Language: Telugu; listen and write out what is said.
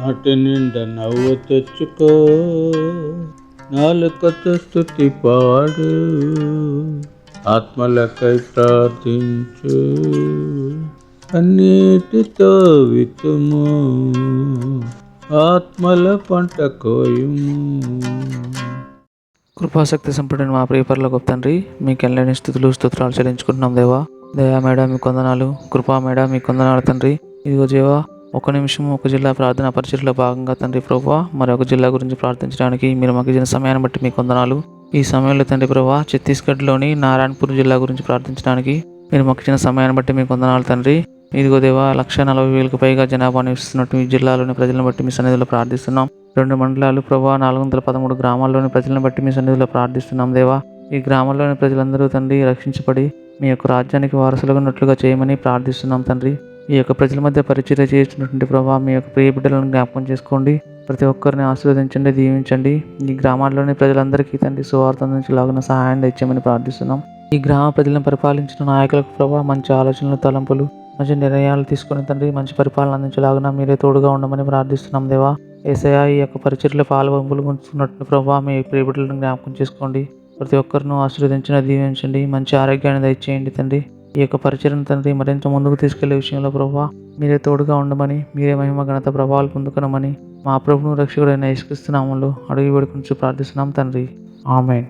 నాటి నిండా నవ్వు తెచ్చుకో. నాలుకతో స్థుతి పాడు. ఆత్మలకై ప్రార్థించు. అన్నిటితో వితుము ఆత్మల పంట కోయుము. కృపాశక్తి సంపూర్ణ మా ప్రియపర్ల గొప్ప తండ్రి మీకు ఎల్లని స్థుతులు స్తోత్రాలు చెల్లించుకుంటున్నాం దేవా. దయా మేడ మీ కొందనాలు. కృపా మేడ మీ కొందనాలు తండ్రి. ఇదిగో జీవా ఒక నిమిషం ఒక జిల్లా ప్రార్థన పరిచయలో భాగంగా తండ్రి ప్రభా మరొక జిల్లా గురించి ప్రార్థించడానికి మీరు మాకు ఇచ్చిన సమయాన్ని బట్టి మీ కొందనాలు. ఈ సమయంలో తండ్రి ప్రభా ఛత్తీస్గఢ్లోని నారాయణపూర్ జిల్లా గురించి ప్రార్థించడానికి మీరు మాకు ఇచ్చిన సమయాన్ని బట్టి మీకు వందనాలు తండ్రి. ఇదిగో దేవా లక్ష నలభై వేలకు పైగా జనాభా నివసిస్తున్నట్టు ఈ జిల్లాలోని ప్రజలను బట్టి మీ సన్నిధిలో ప్రార్థిస్తున్నాం. రెండు మండలాలు ప్రభా నాలుగు వందల పదమూడు గ్రామాల్లోని ప్రజలను బట్టి మీ సన్నిధిలో ప్రార్థిస్తున్నాం దేవా. ఈ గ్రామంలోని ప్రజలందరూ తండ్రి రక్షించబడి మీ యొక్క రాజ్యానికి వారసులుగా ఉన్నట్లుగా చేయమని ప్రార్థిస్తున్నాం తండ్రి. ఈ యొక్క ప్రజల మధ్య పరిచయం చేస్తున్నటువంటి ప్రభావ మీ యొక్క ప్రియ బిడ్డలను జ్ఞాపకం చేసుకోండి. ప్రతి ఒక్కరిని ఆశీర్వదించండి దీవించండి. ఈ గ్రామాల్లోని ప్రజలందరికీ తండ్రి సువార్త అందించలాగిన సహాయం తెచ్చామని ప్రార్థిస్తున్నాం. ఈ గ్రామ ప్రజలను పరిపాలించిన నాయకులకు ప్రభావ మంచి ఆలోచనలు తలంపులు మంచి నిర్ణయాలు తీసుకుని తండ్రి మంచి పరిపాలన అందించలాగిన మీరే తోడుగా ఉండమని ప్రార్థిస్తున్నాం దేవా. ఏసయా ఈ యొక్క పరిచర్లో పాల్గొంపులు ఉంచుతున్నట్టు ప్రభావ మీ ప్రియ బిడ్డలను జ్ఞాపకం చేసుకోండి. ప్రతి ఒక్కరిను ఆశీర్వదించిన దీవించండి. మంచి ఆరోగ్యాన్ని దయచేయండి తండ్రి. ఈ యొక్క పరిచయం తండ్రి మరింత ముందుకు తీసుకెళ్ళే విషయంలో ప్రభావ మీరే తోడుగా ఉండమని మీరే మహిమ ఘనత ప్రభావాలు పొందుకునమని మా ప్రభును రక్షకుడైన ఇసుకిస్తున్నాములు అడిగి అడుగు వేడుకుంటూ ప్రార్థిస్తున్నాం తండ్రి. ఆమెన్.